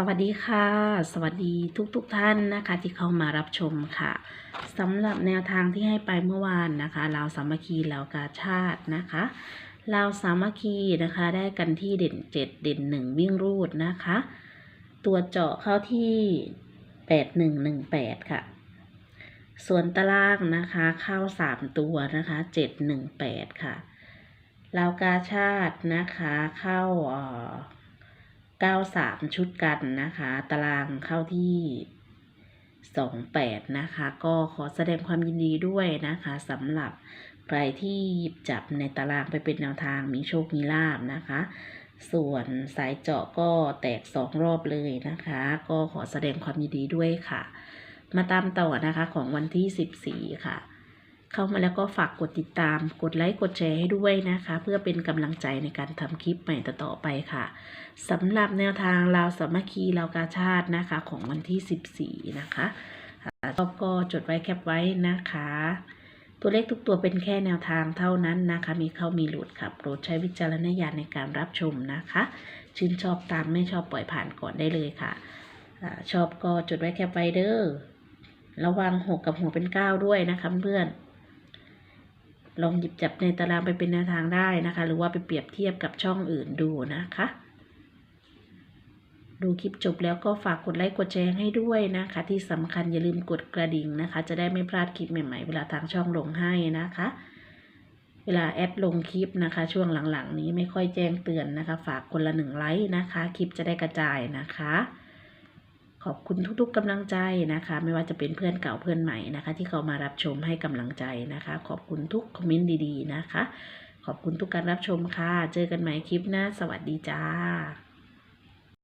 สวัสดีค่ะ สวัสดีทุกๆทท่านนะคะ ที่เข้ามารับชมค่ะสำหรับแนวทางที่ให้ไปเมื่อวานนะคะลาวสามัคคีลาวกาชาตินะคะลาวสามัคคีนะคะ ได้กันที่เด่นเจ็ดเด่นหนึ่งวิ่งรูดนะคะ ตัวเจาะเข้าที่แปดหนึ่งหนึ่งแปดค่ะ ส่วนตารางนะคะเข้าสามตัวนะคะเจ็ดหนึ่งแปดค่ะลาวกาชาตินะคะเข้าเอ่อ 93 ชุดกันนะคะ ตารางเข้าที่ 28 นะคะ ก็ขอแสดงความยินดีด้วยนะคะสำหรับใครที่หยิบจับในตารางไปเป็นแนวทางมีโชคมีลาบนะคะ ส่วนสายเจาะก็แตกสองรอบเลยนะคะ ก็ขอแสดงความยินดีด้วยค่ะ มาตามต่อนะคะของวันที่ 14 ค่ะ เข้ามาแล้วก็ฝากกดติดตาม กดไลค์ กดแชร์ให้ด้วยนะคะ เพื่อเป็นกำลังใจในการทำคลิปใหม่ต่อไปค่ะสำหรับแนวทางลาวสามัคคีลาวกาชาตินะคะของวันที่ 14 นะคะชอบก็จดไว้แคปไว้นะคะ ตัวเลขทุกตัวเป็นแค่แนวทางเท่านั้นนะคะ มีเข้ามีหลุดค่ะโปรดใช้วิจารณญาณในการรับชมนะคะ ชื่นชอบตามไม่ชอบปล่อยผ่านก่อนได้เลยค่ะชอบก็จดไว้แคปไว้เด้อระวังหกกับหัวเป็นเก้าด้วยนะคะเพื่อน ลองหยิบจับในตารางไปเป็นแนวทางได้นะคะ หรือว่าไปเปรียบเทียบกับช่องอื่นดูนะคะ ดูคลิปจบแล้วก็ฝากกดไลค์กดแชร์ให้ด้วยนะคะ ที่สำคัญอย่าลืมกดกระดิ่งนะคะ จะได้ไม่พลาดคลิปใหม่ๆ เวลาทางช่องลงให้นะคะ เวลาแอดลงคลิปนะคะ ช่วงหลังๆ นี้ไม่ค่อยแจ้งเตือนนะคะ ฝากคนละหนึ่งไลค์นะคะ คลิปจะได้กระจายนะคะ ขอบคุณทุกๆกำลังใจนะคะ ไม่ว่าจะเป็นเพื่อนเก่าเพื่อนใหม่นะคะ ที่เขามารับชมให้กำลังใจนะคะ ขอบคุณทุกคอมเมนต์ดีๆนะคะ ขอบคุณทุกการรับชมค่ะ เจอกันใหม่คลิปหน้า สวัสดีจ้า